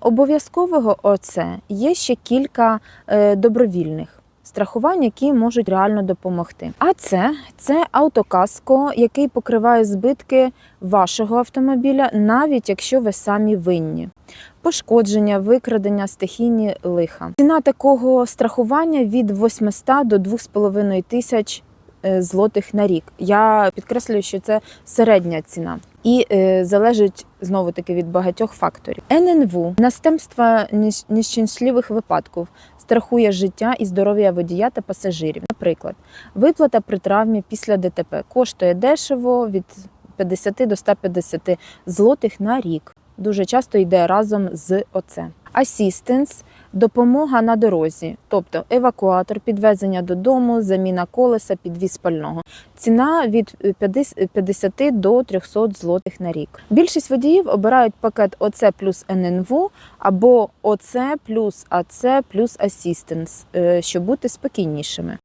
Обов'язкового ОЦ є ще кілька е, добровільних. Страхувань, які можуть реально допомогти. А це це автокаско, який покриває збитки вашого автомобіля, навіть якщо ви самі винні. Пошкодження, викрадення, стихійні лиха. Ціна такого страхування від 800 до 2,5 тисяч е, злотих на рік. Я підкреслюю, що це середня ціна. І е, залежить знову таки від багатьох факторів. ННВ настемства нещасливих випадків страхує життя і здоров'я водія та пасажирів. Наприклад, виплата при травмі після ДТП коштує дешево від 50 до 150 злотих на рік. Дуже часто йде разом з ОЦ. Асістенс допомога на дорозі, тобто евакуатор, підвезення додому, заміна колеса, підвіз пального. Ціна від 50 до 300 злотих на рік. Більшість водіїв обирають пакет ОЦ плюс ННВ або ОЦ плюс АЦ плюс Асістенс, е, щоб бути спокійнішими.